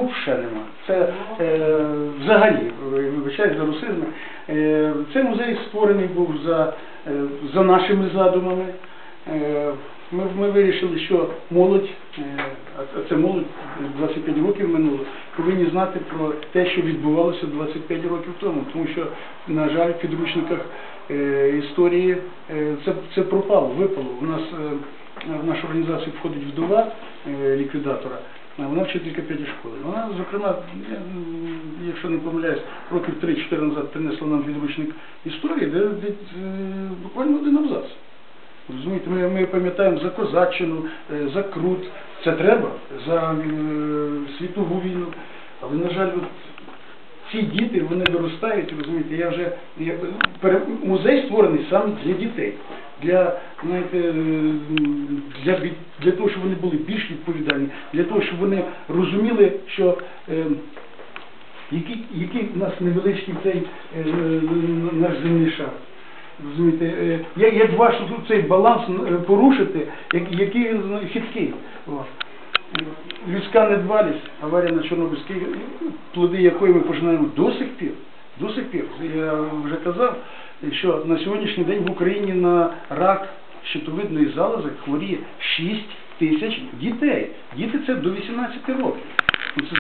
був, ще нема. Це е, взагалі, ви- вибачайте за русизм. Е, цей музей створений був за, е, за нашими задумами. Е, ми, ми вирішили, що молодь, е, а це молодь 25 років минуло, повинні знати про те, що відбувалося 25 років тому. Тому що, на жаль, в підручниках е, історії е, це, це пропало, випало. У нас е, в нашу організацію входить вдова е, ліквідатора. Вона вчителька п'ятій школи. Вона, зокрема, я, якщо не помиляюсь, років 3-4 назад принесла нам підручник історії, де, де е, буквально один абзац. Розумієте, ми, ми пам'ятаємо за козаччину, е, за крут, це треба, за е, світову війну. Але, на жаль, от ці діти, вони виростають, розумієте, я вже я, музей створений саме для дітей. Для, знаєте, е, для, для того, щоб вони були більш відповідальні, для того, щоб вони розуміли, що е, який, який в нас невеличкий цей е, наш земний шар. Розумієте, е, як, ваш тут цей баланс е, порушити, як, який він ну, хиткий. Е, Людська недбалість, аварія на Чорнобильській, е, плоди якої ми пожинаємо до сих пір. До сих пір. Я вже казав, що на сьогоднішній день в Україні на рак щитовидної залози хворіє 6 тисяч дітей. Діти це до 18 років. Ну,